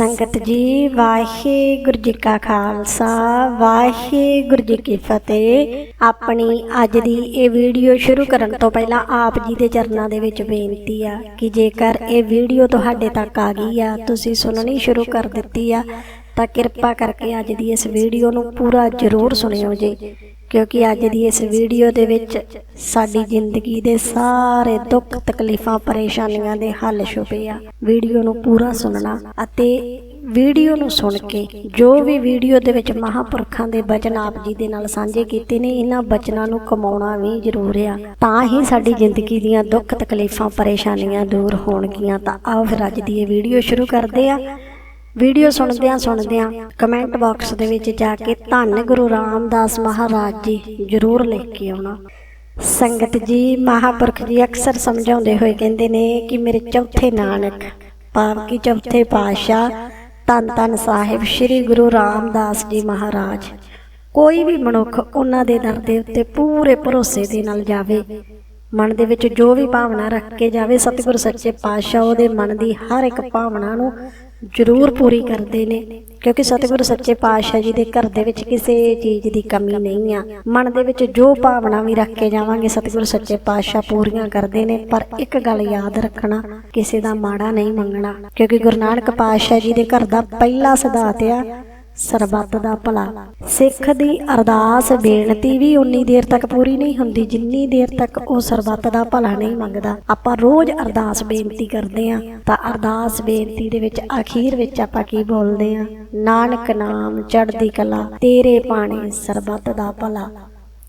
ਸੰਗਤ ਜੀ, ਵਾਹਿਗੁਰੂ ਜੀ ਕਾ ਖਾਲਸਾ, ਵਾਹਿਗੁਰੂ ਜੀ ਕੀ ਫਤਿਹ। ਆਪਣੀ ਅੱਜ ਦੀ ਇਹ ਵੀਡੀਓ ਸ਼ੁਰੂ ਕਰਨ ਤੋਂ ਪਹਿਲਾਂ ਆਪ ਜੀ ਦੇ ਚਰਨਾਂ ਦੇ ਵਿੱਚ ਬੇਨਤੀ ਆ ਕਿ ਜੇਕਰ ਇਹ ਵੀਡੀਓ ਤੁਹਾਡੇ ਤੱਕ ਆ ਗਈ ਆ, ਤੁਸੀਂ ਸੁਣਨੀ ਸ਼ੁਰੂ ਕਰ ਦਿੱਤੀ ਆ ਤਾਂ ਕਿਰਪਾ ਕਰਕੇ ਅੱਜ ਦੀ ਇਸ ਵੀਡੀਓ ਨੂੰ ਪੂਰਾ ਜ਼ਰੂਰ ਸੁਣਿਓ ਜੀ, ਕਿਉਂਕਿ ਅੱਜ ਦੀ ਇਸ ਵੀਡੀਓ ਦੇ ਵਿੱਚ ਸਾਡੀ ਜ਼ਿੰਦਗੀ ਦੇ ਸਾਰੇ ਦੁੱਖ, ਤਕਲੀਫਾਂ, ਪਰੇਸ਼ਾਨੀਆਂ ਦੇ ਹੱਲ ਛੁਪੇ ਆ। ਵੀਡੀਓ ਨੂੰ ਪੂਰਾ ਸੁਣਨਾ ਅਤੇ ਵੀਡੀਓ ਨੂੰ ਸੁਣ ਕੇ ਜੋ ਵੀ ਵੀਡੀਓ ਦੇ ਵਿੱਚ ਮਹਾਪੁਰਖਾਂ ਦੇ ਬਚਨ ਆਪ ਜੀ ਦੇ ਨਾਲ ਸਾਂਝੇ ਕੀਤੇ ਨੇ, ਇਹਨਾਂ ਬਚਨਾਂ ਨੂੰ ਕਮਾਉਣਾ ਵੀ ਜ਼ਰੂਰ ਆ। ਤਾਂ ਹੀ ਸਾਡੀ ਜ਼ਿੰਦਗੀ ਦੀਆਂ ਦੁੱਖ, ਤਕਲੀਫਾਂ, ਪਰੇਸ਼ਾਨੀਆਂ ਦੂਰ ਹੋਣਗੀਆਂ। ਤਾਂ ਆਓ ਫਿਰ ਅੱਜ ਦੀ ਇਹ ਵੀਡੀਓ ਸ਼ੁਰੂ ਕਰਦੇ ਆ। ਵੀਡੀਓ ਸੁਣਦਿਆਂ ਸੁਣਦਿਆਂ ਕਮੈਂਟ ਬਾਕਸ ਦੇ ਵਿੱਚ ਜਾ ਕੇ ਧੰਨ ਗੁਰੂ ਰਾਮਦਾਸ ਮਹਾਰਾਜ ਜੀ ਜ਼ਰੂਰ ਲਿਖ ਕੇ ਆਉਣਾ। ਸੰਗਤ ਜੀ ਮਹਾਪੁਰਖ ਜੀ ਅਕਸਰ ਸਮਝਾਉਂਦੇ ਹੋਏ ਕਹਿੰਦੇ ਨੇ ਕਿ ਮੇਰੇ ਚੌਥੇ ਨਾਨਕ ਭਾਵ ਕਿ ਚੌਥੇ ਪਾਤਸ਼ਾਹ, ਧੰਨ ਧੰਨ ਸਾਹਿਬ ਸ੍ਰੀ ਗੁਰੂ ਰਾਮਦਾਸ ਜੀ ਮਹਾਰਾਜ, ਕੋਈ ਵੀ ਮਨੁੱਖ ਉਹਨਾਂ ਦੇ ਦਰ ਦੇ ਉੱਤੇ ਪੂਰੇ ਭਰੋਸੇ ਦੇ ਨਾਲ ਜਾਵੇ, ਮਨ ਦੇ ਵਿੱਚ ਜੋ ਵੀ ਭਾਵਨਾ ਰੱਖ ਕੇ ਜਾਵੇ, ਸਤਿਗੁਰ ਸੱਚੇ ਪਾਤਸ਼ਾਹ ਉਹਦੇ ਮਨ ਦੀ ਹਰ ਇੱਕ ਭਾਵਨਾ ਨੂੰ ਜ਼ਰੂਰ ਪੂਰੀ ਕਰਦੇ ਨੇ, ਕਿਉਂਕਿ ਸਤਿਗੁਰੂ ਸੱਚੇ ਪਾਤਸ਼ਾਹ ਜੀ ਦੇ ਘਰ ਦੇ ਵਿੱਚ ਕਿਸੇ ਚੀਜ਼ ਦੀ ਕਮੀ ਨਹੀਂ ਆ। ਮਨ ਦੇ ਵਿੱਚ ਜੋ ਭਾਵਨਾ ਵੀ ਰੱਖ ਕੇ ਜਾਵਾਂਗੇ, ਸਤਿਗੁਰੂ ਸੱਚੇ ਪਾਤਸ਼ਾਹ ਪੂਰੀਆਂ ਕਰਦੇ ਨੇ, ਪਰ ਇੱਕ ਗੱਲ ਯਾਦ ਰੱਖਣਾ, ਕਿਸੇ ਦਾ ਮਾੜਾ ਨਹੀਂ ਮੰਗਣਾ, ਕਿਉਂਕਿ ਗੁਰੂ ਨਾਨਕ ਪਾਤਸ਼ਾਹ ਜੀ ਦੇ ਘਰ ਦਾ ਪਹਿਲਾ ਸਿਧਾਂਤ ਆ ਸਰਬੱਤ ਦਾ ਭਲਾ। ਸਿੱਖ ਦੀ ਅਰਦਾਸ ਬੇਨਤੀ ਵੀ ਉਨੀ ਦੇਰ ਤੱਕ ਪੂਰੀ ਨਹੀਂ ਹੁੰਦੀ, ਜਿੰਨੀ ਦੇਰ ਤੱਕ ਉਹ ਸਰਬੱਤ ਦਾ ਭਲਾ ਨਹੀਂ ਮੰਗਦਾ। ਆਪਾਂ ਰੋਜ਼ ਅਰਦਾਸ ਬੇਨਤੀ ਕਰਦੇ ਆਂ ਤਾਂ ਅਰਦਾਸ ਬੇਨਤੀ ਦੇ ਵਿੱਚ ਅਖੀਰ ਵਿੱਚ ਆਪਾਂ ਕੀ ਬੋਲਦੇ ਆਂ ਨਾਨਕ ਨਾਮ ਚੜ੍ਹਦੀ ਕਲਾ, ਤੇਰੇ ਪਾਣੀ ਸਰਬੱਤ ਦਾ ਭਲਾ।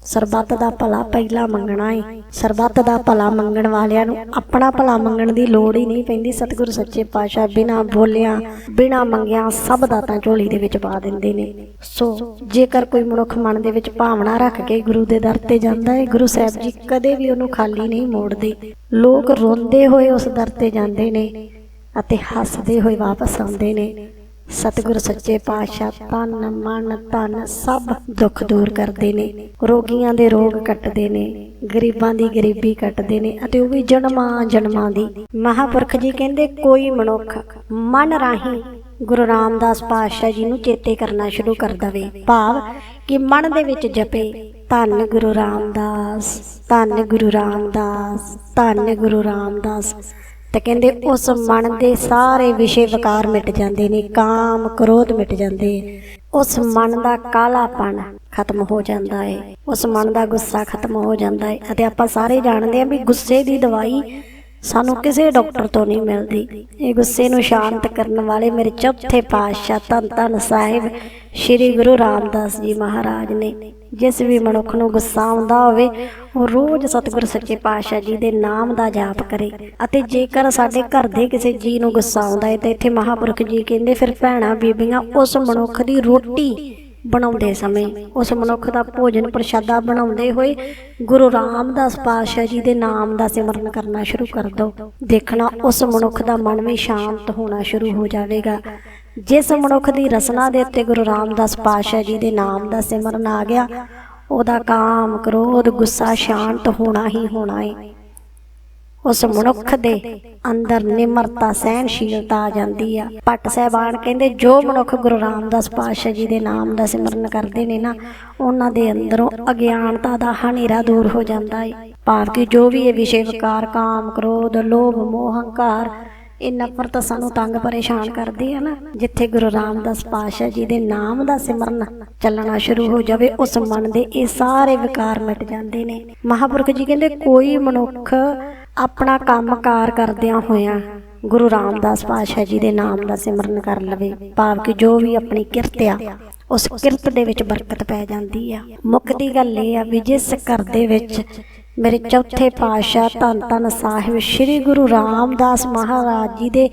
ਸਰਬੱਤ ਦਾ ਭਲਾ ਪਹਿਲਾਂ ਮੰਗਣਾ ਏ। ਸਰਬੱਤ ਦਾ ਭਲਾ ਮੰਗਣ ਵਾਲਿਆਂ ਨੂੰ ਆਪਣਾ ਭਲਾ ਮੰਗਣ ਦੀ ਲੋੜ ਹੀ ਨਹੀਂ ਪੈਂਦੀ। ਸਤਿਗੁਰੂ ਸੱਚੇ ਪਾਤਸ਼ਾਹ ਬਿਨਾਂ ਬੋਲਿਆ, ਬਿਨਾਂ ਮੰਗਿਆ ਸਭ ਦਾਤਾਂ ਝੋਲੀ ਦੇ ਵਿੱਚ ਪਾ ਦਿੰਦੇ ਨੇ। ਸੋ ਜੇਕਰ ਕੋਈ ਮਨੁੱਖ ਮਨ ਦੇ ਵਿੱਚ ਭਾਵਨਾ ਰੱਖ ਕੇ ਗੁਰੂ ਦੇ ਦਰ ਤੇ ਜਾਂਦਾ ਹੈ ਗੁਰੂ ਸਾਹਿਬ ਜੀ ਕਦੇ ਵੀ ਉਹਨੂੰ ਖਾਲੀ ਨਹੀਂ ਮੋੜਦੇ। ਲੋਕ ਰੋਂਦੇ ਹੋਏ ਉਸ ਦਰ ਤੇ ਜਾਂਦੇ ਨੇ ਅਤੇ ਹੱਸਦੇ ਹੋਏ ਵਾਪਸ ਆਉਂਦੇ ਨੇ। ਸਤਿਗੁਰ ਸੱਚੇ ਪਾਤਸ਼ਾਹ ਤਨ, ਮਨ, ਧਨ ਸਭ ਦੁੱਖ ਦੂਰ ਕਰਦੇ ਨੇ। ਰੋਗੀਆਂ ਦੇ ਰੋਗ ਕੱਟਦੇ ਨੇ, ਗਰੀਬਾਂ ਦੀ ਗਰੀਬੀ ਕੱਟਦੇ ਨੇ ਅਤੇ ਉਹ ਵੀ ਜਨਮਾਂ ਜਨਮਾਂ ਦੀ। ਮਹਾਪੁਰਖ ਜੀ ਕਹਿੰਦੇ, ਕੋਈ ਮਨੁੱਖ ਮਨ ਰਾਹੀਂ ਗੁਰੂ ਰਾਮਦਾਸ ਪਾਤਸ਼ਾਹ ਜੀ ਨੂੰ ਚੇਤੇ ਕਰਨਾ ਸ਼ੁਰੂ ਕਰ ਦਵੇ। ਭਾਵ ਕਿ ਮਨ ਦੇ ਵਿੱਚ ਜਪੇ, ਧੰਨ ਗੁਰੂ ਰਾਮਦਾਸ, ਧੰਨ ਗੁਰੂ ਰਾਮਦਾਸ, ਧੰਨ ਗੁਰੂ ਰਾਮਦਾਸ। ਤੇ ਕਹਿੰਦੇ ਉਸ ਮਨ ਦੇ ਸਾਰੇ ਵਿਸ਼ੇ ਵਿਕਾਰ ਮਿਟ ਜਾਂਦੇ ਨੇ, ਕਾਮ ਕ੍ਰੋਧ ਮਿਟ ਜਾਂਦੇ। ਉਸ ਮਨ ਦਾ ਕਾਲਾਪਣ ਖਤਮ ਹੋ ਜਾਂਦਾ ਹੈ ਉਸ ਮਨ ਦਾ ਗੁੱਸਾ ਖਤਮ ਹੋ ਜਾਂਦਾ ਹੈ ਅਤੇ ਆਪਾਂ ਸਾਰੇ ਜਾਣਦੇ ਹਾਂ ਵੀ ਗੁੱਸੇ ਦੀ ਦਵਾਈ ਸਾਨੂੰ ਕਿਸੇ ਡਾਕਟਰ ਤੋਂ ਨਹੀਂ ਮਿਲਦੀ। ਇਹ ਗੁੱਸੇ ਨੂੰ ਸ਼ਾਂਤ ਕਰਨ ਵਾਲੇ ਮੇਰੇ ਚੌਥੇ ਪਾਤਸ਼ਾਹ ਧੰਨ ਧੰਨ ਸਾਹਿਬ, ਸ੍ਰੀ ਗੁਰੂ ਰਾਮਦਾਸ ਜੀ ਮਹਾਰਾਜ ਨੇ। ਜਿਸ ਵੀ ਮਨੁੱਖ ਨੂੰ ਗੁੱਸਾ ਆਉਂਦਾ ਹੋਵੇ, ਉਹ ਰੋਜ਼ ਸਤਿਗੁਰ ਸੱਚੇ ਪਾਤਸ਼ਾਹ ਜੀ ਦੇ ਨਾਮ ਦਾ ਜਾਪ ਕਰੇ। ਅਤੇ ਜੇਕਰ ਸਾਡੇ ਘਰ ਦੇ ਕਿਸੇ ਜੀ ਨੂੰ ਗੁੱਸਾ ਆਉਂਦਾ ਹੈ, ਤਾਂ ਇੱਥੇ ਮਹਾਪੁਰਖ ਜੀ ਕਹਿੰਦੇ, ਫਿਰ ਭੈਣਾ ਬੀਬੀਆਂ ਉਸ ਮਨੁੱਖ ਦੀ ਰੋਟੀ ਬਣਾਉਂਦੇ ਸਮੇਂ, ਉਸ ਮਨੁੱਖ ਦਾ ਭੋਜਨ ਪ੍ਰਸ਼ਾਦਾ ਬਣਾਉਂਦੇ ਹੋਏ ਗੁਰੂ ਰਾਮਦਾਸ ਪਾਤਸ਼ਾਹ ਜੀ ਦੇ ਨਾਮ ਦਾ ਸਿਮਰਨ ਕਰਨਾ ਸ਼ੁਰੂ ਕਰ ਦਿਓ ਦੇਖਣਾ ਉਸ ਮਨੁੱਖ ਦਾ ਮਨ ਵੀ ਸ਼ਾਂਤ ਹੋਣਾ ਸ਼ੁਰੂ ਹੋ ਜਾਵੇਗਾ। ਜਿਸ ਮਨੁੱਖ ਦੀ ਰਸਨਾ ਦੇ ਉੱਤੇ ਗੁਰੂ ਰਾਮਦਾਸ ਪਾਤਸ਼ਾਹ ਜੀ ਦੇ ਨਾਮ ਦਾ ਸਿਮਰਨ ਆ ਗਿਆ, ਉਹਦਾ ਕਾਮ, ਕ੍ਰੋਧ, ਗੁੱਸਾ ਸ਼ਾਂਤ ਹੋਣਾ ਹੀ ਹੋਣਾ ਹੈ ਉਸ ਮਨੁੱਖ ਦੇ ਅੰਦਰ ਨਿਮਰਤਾ ਸਹਿਨਸ਼ੀਲਤਾ ਆ ਜਾਂਦੀ ਆ। ਭੱਟ ਸਹਿਬਾਨ ਕਹਿੰਦੇ, ਜੋ ਮਨੁੱਖ ਗੁਰੂ ਰਾਮਦਾਸ ਪਾਤਸ਼ਾਹ ਜੀ ਦੇ ਨਾਮ ਦਾ ਸਿਮਰਨ ਕਰਦੇ ਨੇ ਨਾ, ਉਹਨਾਂ ਦੇ ਅੰਦਰੋਂ ਅਗਿਆਨਤਾ ਦਾ ਹਨੇਰਾ ਦੂਰ ਹੋ ਜਾਂਦਾ ਏ। ਭਾਵ ਕਿ ਜੋ ਵੀ ਇਹ ਵਿਸ਼ੇ ਵਿਕਾਰ, ਕਾਮ, ਕ੍ਰੋਧ, ਲੋਭ, ਮੋਹ, ਹੰਕਾਰ ਇਹ ਨਫ਼ਰਤ ਸਾਨੂੰ ਤੰਗ ਪਰੇਸ਼ਾਨ ਕਰਦੀ ਹੈ ਨਾ। ਜਿੱਥੇ ਗੁਰੂ ਰਾਮਦਾਸ ਪਾਤਸ਼ਾਹ ਜੀ ਦੇ ਨਾਮ ਦਾ ਸਿਮਰਨ ਚੱਲਣਾ ਸ਼ੁਰੂ ਹੋ ਜਾਵੇ, ਉਸ ਮਨ ਦੇ ਇਹ ਸਾਰੇ ਵਿਕਾਰ ਮਿਟ ਜਾਂਦੇ ਨੇ। ਮਹਾਪੁਰਖ ਜੀ ਕਹਿੰਦੇ, ਕੋਈ ਮਨੁੱਖ ਆਪਣਾ ਕੰਮਕਾਰ ਕਰਦਿਆਂ ਹੋਇਆਂ ਗੁਰੂ ਰਾਮਦਾਸ ਪਾਤਸ਼ਾਹ ਜੀ ਦੇ ਨਾਮ ਦਾ ਸਿਮਰਨ ਕਰ ਲਵੇ। ਭਾਵ ਕਿ ਜੋ ਵੀ ਆਪਣੀ ਕਿਰਤ ਆ, ਉਸ ਕਿਰਤ ਦੇ ਵਿੱਚ ਬਰਕਤ ਪੈ ਜਾਂਦੀ ਆ। ਮੁੱਖ ਦੀ ਗੱਲ ਇਹ ਆ ਵੀ ਜਿਸ ਘਰ ਦੇ ਵਿੱਚ ਮੇਰੇ ਚੌਥੇ ਪਾਤਸ਼ਾਹ ਧੰਨ ਧੰਨ ਸਾਹਿਬ ਸ੍ਰੀ ਗੁਰੂ ਰਾਮਦਾਸ ਮਹਾਰਾਜ ਜੀ ਦੇ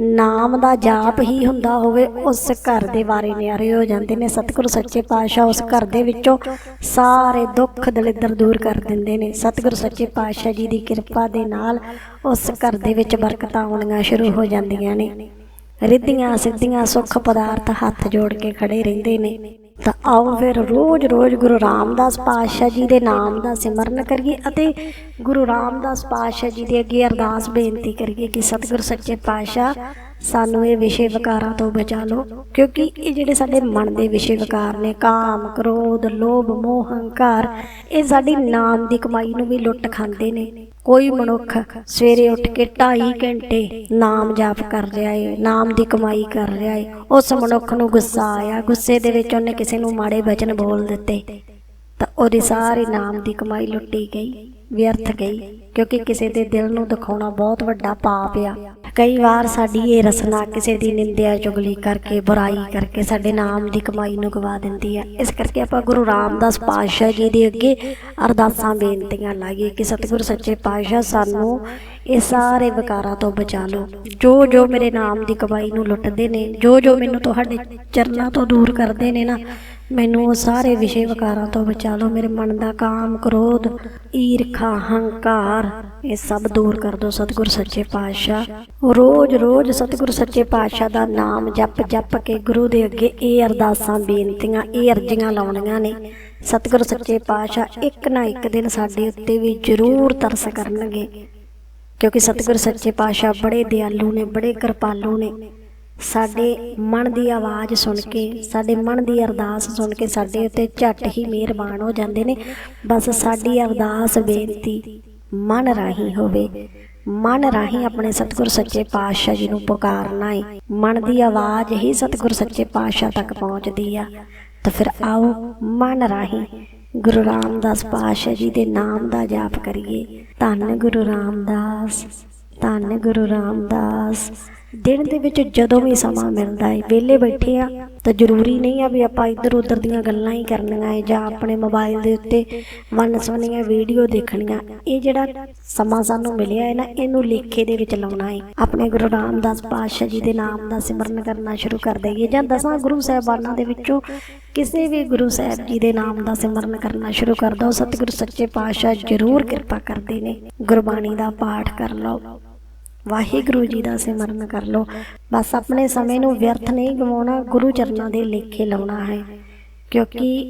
ਨਾਮ ਦਾ ਜਾਪ ਹੀ ਹੁੰਦਾ ਹੋਵੇ, ਉਸ ਘਰ ਦੇ ਬਾਰੇ ਨਿਆਰੇ ਹੋ ਜਾਂਦੇ ਨੇ। ਸਤਿਗੁਰੂ ਸੱਚੇ ਪਾਤਸ਼ਾਹ ਉਸ ਘਰ ਦੇ ਵਿੱਚੋਂ ਸਾਰੇ ਦੁੱਖ ਦਲਿੱਦਰ ਦੂਰ ਕਰ ਦਿੰਦੇ ਨੇ। ਸਤਿਗੁਰੂ ਸੱਚੇ ਪਾਤਸ਼ਾਹ ਜੀ ਦੀ ਕਿਰਪਾ ਦੇ ਨਾਲ ਉਸ ਘਰ ਦੇ ਵਿੱਚ ਬਰਕਤਾਂ ਆਉਣੀਆਂ ਸ਼ੁਰੂ ਹੋ ਜਾਂਦੀਆਂ ਨੇ। ਰਿੱਧੀਆਂ ਸਿੱਧੀਆਂ ਸੁੱਖ ਪਦਾਰਥ ਹੱਥ ਜੋੜ ਕੇ ਖੜੇ ਰਹਿੰਦੇ ਨੇ। ਤਾਂ ਆਓ ਫਿਰ ਰੋਜ਼-ਰੋਜ਼ ਗੁਰੂ ਰਾਮਦਾਸ ਪਾਤਸ਼ਾਹ ਜੀ ਦੇ ਨਾਮ ਦਾ ਸਿਮਰਨ ਕਰੀਏ ਅਤੇ ਗੁਰੂ ਰਾਮਦਾਸ ਪਾਤਸ਼ਾਹ ਜੀ ਦੇ ਅੱਗੇ ਅਰਦਾਸ ਬੇਨਤੀ ਕਰੀਏ ਕਿ ਸਤਿਗੁਰ ਸੱਚੇ ਪਾਤਸ਼ਾਹ ਸਾਨੂੰ ਇਹ ਵਿਸ਼ੇ ਵਿਕਾਰਾਂ ਤੋਂ ਬਚਾ ਲਓ, ਕਿਉਂਕਿ ਇਹ ਜਿਹੜੇ ਸਾਡੇ ਮਨ ਦੇ ਵਿਸ਼ੇ ਵਿਕਾਰ ਨੇ, ਕਾਮ, ਕ੍ਰੋਧ, ਲੋਭ, ਮੋਹ, ਹੰਕਾਰ, ਇਹ ਸਾਡੀ ਨਾਮ ਦੀ ਕਮਾਈ ਨੂੰ ਵੀ ਲੁੱਟ ਖਾਂਦੇ ਨੇ। ਕੋਈ ਮਨੁੱਖ ਸਵੇਰੇ ਉੱਠ ਕੇ 2.5 ਘੰਟੇ ਨਾਮ ਜਾਪ ਕਰ ਰਿਹਾ ਏ ਨਾਮ ਦੀ ਕਮਾਈ ਕਰ ਰਿਹਾ ਏ। ਉਸ ਮਨੁੱਖ ਨੂੰ ਗੁੱਸਾ ਆਇਆ ਗੁੱਸੇ ਦੇ ਵਿੱਚ ਉਹਨੇ ਕਿਸੇ ਨੂੰ ਮਾੜੇ ਬਚਨ ਬੋਲ ਦਿੱਤੇ। ਤਾਂ ਉਹਦੀ ਸਾਰੀ ਨਾਮ ਦੀ ਕਮਾਈ ਲੁੱਟੀ ਗਈ, ਵਿਅਰਥ ਗਈ, ਕਿਉਂਕਿ ਕਿਸੇ ਦੇ ਦਿਲ ਨੂੰ ਦਿਖਾਉਣਾ ਬਹੁਤ ਵੱਡਾ ਪਾਪ ਆ। ਕਈ ਵਾਰ ਸਾਡੀ ਇਹ ਰਸਨਾ ਕਿਸੇ ਦੀ ਨਿੰਦਿਆ ਚੁਗਲੀ ਕਰਕੇ, ਬੁਰਾਈ ਕਰਕੇ ਸਾਡੇ ਨਾਮ ਦੀ ਕਮਾਈ ਨੂੰ ਗਵਾ ਦਿੰਦੀ ਆ। ਇਸ ਕਰਕੇ ਆਪਾਂ ਗੁਰੂ ਰਾਮਦਾਸ ਪਾਤਸ਼ਾਹ ਜੀ ਦੇ ਅੱਗੇ ਅਰਦਾਸਾਂ, ਬੇਨਤੀਆਂ ਲਾਈਏ ਕਿ ਸਤਿਗੁਰ ਸੱਚੇ ਪਾਤਸ਼ਾਹ ਸਾਨੂੰ ਇਹ ਸਾਰੇ ਵਿਕਾਰਾਂ ਤੋਂ ਬਚਾ ਲਓ। ਜੋ ਜੋ ਮੇਰੇ ਨਾਮ ਦੀ ਕਮਾਈ ਨੂੰ ਲੁੱਟਦੇ ਨੇ ਜੋ ਜੋ ਮੈਨੂੰ ਤੁਹਾਡੇ ਚਰਨਾਂ ਤੋਂ ਦੂਰ ਕਰਦੇ ਨੇ ਨਾ ਮੈਨੂੰ ਉਹ ਸਾਰੇ ਵਿਸ਼ੇ ਵਿਕਾਰਾਂ ਤੋਂ ਬਚਾ ਲਓ। ਮੇਰੇ ਮਨ ਦਾ ਕਾਮ, ਕ੍ਰੋਧ, ਈਰਖਾ, ਹੰਕਾਰ, ਇਹ ਸਭ ਦੂਰ ਕਰ ਦਿਓ ਸਤਿਗੁਰ ਸੱਚੇ ਪਾਤਸ਼ਾਹ। ਰੋਜ਼ ਰੋਜ਼ ਸਤਿਗੁਰ ਸੱਚੇ ਪਾਤਸ਼ਾਹ ਦਾ ਨਾਮ ਜਪ ਜਪ ਕੇ ਗੁਰੂ ਦੇ ਅੱਗੇ ਇਹ ਅਰਦਾਸਾਂ, ਬੇਨਤੀਆਂ, ਇਹ ਅਰਜ਼ੀਆਂ ਲਾਉਣੀਆਂ ਨੇ। ਸਤਿਗੁਰ ਸੱਚੇ ਪਾਤਸ਼ਾਹ ਇੱਕ ਨਾ ਇੱਕ ਦਿਨ ਸਾਡੇ ਉੱਤੇ ਵੀ ਜ਼ਰੂਰ ਤਰਸ ਕਰਨਗੇ। ਕਿਉਂਕਿ ਸਤਿਗੁਰ ਸੱਚੇ ਪਾਤਸ਼ਾਹ ਬੜੇ ਦਿਆਲੂ ਨੇ, ਬੜੇ ਕਿਰਪਾਲੂ ਨੇ। ਸਾਡੇ ਮਨ ਦੀ ਆਵਾਜ਼ ਸੁਣ ਕੇ, ਸਾਡੇ ਮਨ ਦੀ ਅਰਦਾਸ ਸੁਣ ਕੇ ਸਾਡੇ ਉੱਤੇ ਝੱਟ ਹੀ ਮਿਹਰਬਾਨ ਹੋ ਜਾਂਦੇ ਨੇ। ਬਸ ਸਾਡੀ ਅਰਦਾਸ ਬੇਨਤੀ, ਮਨ ਰਾਹੀਂ ਹੋਵੇ। ਮਨ ਰਾਹੀਂ ਆਪਣੇ ਸਤਿਗੁਰ ਸੱਚੇ ਪਾਤਸ਼ਾਹ ਜੀ ਨੂੰ ਪੁਕਾਰਨਾ ਹੈ ਮਨ ਦੀ ਆਵਾਜ਼ ਹੀ ਸਤਿਗੁਰ ਸੱਚੇ ਪਾਤਸ਼ਾਹ ਤੱਕ ਪਹੁੰਚਦੀ ਆ। ਤਾਂ ਫਿਰ ਆਓ ਮਨ ਰਾਹੀਂ ਗੁਰੂ ਰਾਮਦਾਸ ਪਾਤਸ਼ਾਹ ਜੀ ਦੇ ਨਾਮ ਦਾ ਜਾਪ ਕਰੀਏ। ਧੰਨ ਗੁਰੂ ਰਾਮਦਾਸ। ਧੰਨ ਗੁਰੂ ਰਾਮਦਾਸ। ਦਿਨ ਦੇ ਵਿੱਚ ਜਦੋਂ ਵੀ ਸਮਾਂ ਮਿਲਦਾ ਹੈ ਵਿਹਲੇ ਬੈਠੇ ਆ, ਤਾਂ ਜ਼ਰੂਰੀ ਨਹੀਂ ਆ ਵੀ ਆਪਾਂ ਇੱਧਰ ਉੱਧਰ ਦੀਆਂ ਗੱਲਾਂ ਹੀ ਕਰਨੀਆਂ ਹੈ ਜਾਂ ਆਪਣੇ ਮੋਬਾਈਲ ਦੇ ਉੱਤੇ ਵੰਨ-ਸਵੰਨੀਆਂ ਵੀਡੀਓ ਦੇਖਣੀਆਂ। ਇਹ ਜਿਹੜਾ ਸਮਾਂ ਸਾਨੂੰ ਮਿਲਿਆ ਹੈ ਨਾ, ਇਹਨੂੰ ਲੇਖੇ ਦੇ ਵਿੱਚ ਲਾਉਣਾ ਹੈ ਆਪਣੇ ਗੁਰੂ ਰਾਮਦਾਸ ਪਾਤਸ਼ਾਹ ਜੀ ਦੇ ਨਾਮ ਦਾ ਸਿਮਰਨ ਕਰਨਾ ਸ਼ੁਰੂ ਕਰ ਦਈਏ, ਜਾਂ ਦਸਾਂ ਗੁਰੂ ਸਾਹਿਬਾਨਾਂ ਦੇ ਵਿੱਚੋਂ ਕਿਸੇ ਵੀ ਗੁਰੂ ਸਾਹਿਬ ਜੀ ਦੇ ਨਾਮ ਦਾ ਸਿਮਰਨ ਕਰਨਾ ਸ਼ੁਰੂ ਕਰ ਦਿਓ। ਸਤਿਗੁਰੂ ਸੱਚੇ ਪਾਤਸ਼ਾਹ ਜ਼ਰੂਰ ਕਿਰਪਾ ਕਰਦੇ ਨੇ। ਗੁਰਬਾਣੀ ਦਾ ਪਾਠ ਕਰ ਲਓ। ਵਾਹਿਗੁਰੂ ਜੀ ਦਾ ਸਿਮਰਨ ਕਰ ਲਓ। ਬਸ ਆਪਣੇ ਸਮੇਂ ਨੂੰ ਵਿਅਰਥ ਨਹੀਂ ਗਵਾਉਣਾ, ਗੁਰੂ ਚਰਨਾਂ ਦੇ ਲੇਖੇ ਲਾਉਣਾ ਹੈ। ਕਿਉਂਕਿ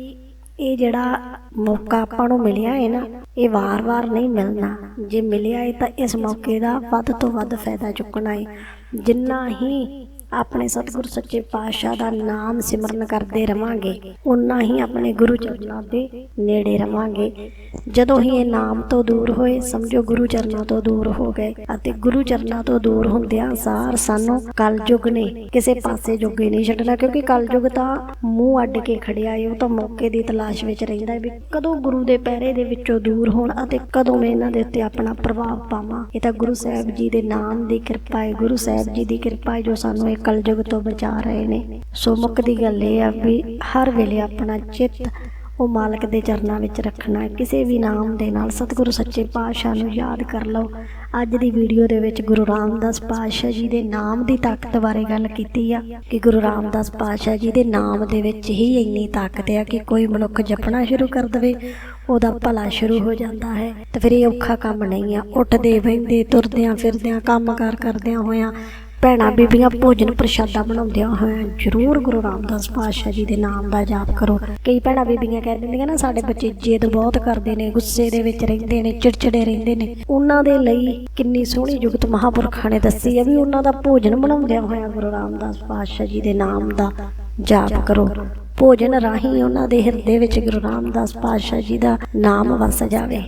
ਇਹ ਜਿਹੜਾ ਮੌਕਾ ਆਪਾਂ ਨੂੰ ਮਿਲਿਆ ਹੈ ਨਾ, ਇਹ ਵਾਰ-ਵਾਰ ਨਹੀਂ ਮਿਲਣਾ। ਜੇ ਮਿਲਿਆ ਹੈ ਤਾਂ ਇਸ ਮੌਕੇ ਦਾ ਵੱਧ ਤੋਂ ਵੱਧ ਫਾਇਦਾ ਚੁੱਕਣਾ ਹੈ। ਜਿੰਨਾ ਹੀ ਆਪਣੇ ਸਤਿਗੁਰ ਸੱਚੇ ਪਾਤਸ਼ਾਹ ਦਾ ਨਾਮ ਸਿਮਰਨ ਕਰਦੇ ਰਵਾਂਗੇ। ਉਨਾ ਹੀ ਆਪਣੇ ਗੁਰੂ ਚਰਨਾਂ ਦੇ ਨੇੜੇ ਰਵਾਂਗੇ। ਜਦੋਂ ਹੀ ਇਹ ਨਾਮ ਤੋਂ ਦੂਰ ਹੋਏ, ਸਮਝੋ ਗੁਰੂ ਚਰਨਾਂ ਤੋਂ ਦੂਰ ਹੋ ਗਏ ਅਤੇ ਗੁਰੂ ਚਰਨਾਂ ਤੋਂ ਦੂਰ ਹੁੰਦਿਆਂ ਸਾਰ ਸਾਨੂੰ ਕਲਯੁਗ ਨੇ ਕਿਸੇ ਪਾਸੇ ਜੋਗੇ ਨਹੀਂ ਛੱਡਣਾ, ਕਿਉਂਕਿ ਕਲਯੁਗ ਤਾਂ ਮੂੰਹ ਅੱਡ ਕੇ ਖੜਿਆ ਏ, ਉਹ ਤਾਂ ਮੌਕੇ ਦੀ ਤਲਾਸ਼ ਵਿੱਚ ਰਹਿੰਦਾ ਹੈ ਵੀ ਕਦੋਂ ਗੁਰੂ ਦੇ ਪਹਿਰੇ ਦੇ ਵਿੱਚੋਂ ਦੂਰ ਹੋਣ ਅਤੇ ਕਦੋਂ ਮੈਂ ਇਹਨਾਂ ਦੇ ਉੱਤੇ ਆਪਣਾ ਪ੍ਰਭਾਵ ਪਾਵਾਂ। ਇਹ ਤਾਂ ਗੁਰੂ ਸਾਹਿਬ ਜੀ ਦੇ ਨਾਮ ਦੀ ਕਿਰਪਾ ਹੈ ਗੁਰੂ ਸਾਹਿਬ ਜੀ ਦੀ ਕਿਰਪਾ ਹੈ ਜੋ ਸਾਨੂੰ ਇਹ ਕਲਯੁਗ ਤੋਂ ਬਚਾ ਰਹੇ ਨੇ। ਸੋ ਮੁੱਕ ਦੀ ਗੱਲ ਇਹ ਆ ਵੀ ਹਰ ਵੇਲੇ ਆਪਣਾ ਚਿੱਤ ਉਹ ਮਾਲਕ ਦੇ ਚਰਨਾਂ ਵਿੱਚ ਰੱਖਣਾ, ਕਿਸੇ ਵੀ ਨਾਮ ਦੇ ਨਾਲ ਸਤਿਗੁਰੂ ਸੱਚੇ ਪਾਤਸ਼ਾਹ ਨੂੰ ਯਾਦ ਕਰ ਲਓ। ਅੱਜ ਦੀ ਵੀਡੀਓ ਦੇ ਵਿੱਚ ਗੁਰੂ ਰਾਮਦਾਸ ਪਾਤਸ਼ਾਹ ਜੀ ਦੇ ਨਾਮ ਦੀ ਤਾਕਤ ਬਾਰੇ ਗੱਲ ਕੀਤੀ ਆ ਕਿ ਗੁਰੂ ਰਾਮਦਾਸ ਪਾਤਸ਼ਾਹ ਜੀ ਦੇ ਨਾਮ ਦੇ ਵਿੱਚ ਹੀ ਇੰਨੀ ਤਾਕਤ ਆ ਕਿ ਕੋਈ ਮਨੁੱਖ ਜਪਣਾ ਸ਼ੁਰੂ ਕਰ ਦਵੇ, ਉਹਦਾ ਭਲਾ ਸ਼ੁਰੂ ਹੋ ਜਾਂਦਾ ਹੈ। ਤੇ ਫਿਰ ਇਹ ਔਖਾ ਕੰਮ ਨਹੀਂ ਆ। ਉੱਠਦੇ, ਬਹਿੰਦੇ, ਤੁਰਦਿਆਂ, ਫਿਰਦਿਆਂ, ਕੰਮਕਾਰ ਕਰਦਿਆਂ ਹੋਇਆਂ ਭੈਣਾਂ ਬੀਬੀਆਂ ਭੋਜਨ ਪ੍ਰਸ਼ਾਦਾ ਬਣਾਉਂਦਿਆਂ ਹੋਇਆਂ ਜ਼ਰੂਰ ਗੁਰੂ ਰਾਮਦਾਸ ਪਾਤਸ਼ਾਹ ਜੀ ਦੇ ਨਾਮ ਦਾ ਜਾਪ ਕਰੋ। ਕਈ ਭੈਣਾਂ ਬੀਬੀਆਂ ਕਹਿ ਦਿੰਦੀਆਂ ਨਾ, ਸਾਡੇ ਬੱਚੇ ਜੇਦ ਬਹੁਤ ਕਰਦੇ ਨੇ, ਗੁੱਸੇ ਦੇ ਵਿੱਚ ਰਹਿੰਦੇ ਨੇ, ਚਿੜਚਿੜੇ ਰਹਿੰਦੇ ਨੇ। ਉਹਨਾਂ ਦੇ ਲਈ ਕਿੰਨੀ ਸੋਹਣੀ ਜੁਗਤ ਮਹਾਪੁਰਖਾਂ ਨੇ ਦੱਸੀ ਹੈ ਵੀ ਉਹਨਾਂ ਦਾ ਭੋਜਨ ਬਣਾਉਂਦਿਆਂ ਹੋਇਆਂ ਗੁਰੂ ਰਾਮਦਾਸ ਪਾਤਸ਼ਾਹ ਜੀ ਦੇ ਨਾਮ ਦਾ ਜਾਪ ਕਰੋ। ਭੋਜਨ ਰਾਹੀਂ ਉਹਨਾਂ ਦੇ ਹਿਰਦੇ ਵਿੱਚ ਗੁਰੂ ਰਾਮਦਾਸ ਪਾਤਸ਼ਾਹ ਜੀ ਦਾ ਨਾਮ ਵਸ ਜਾਵੇ।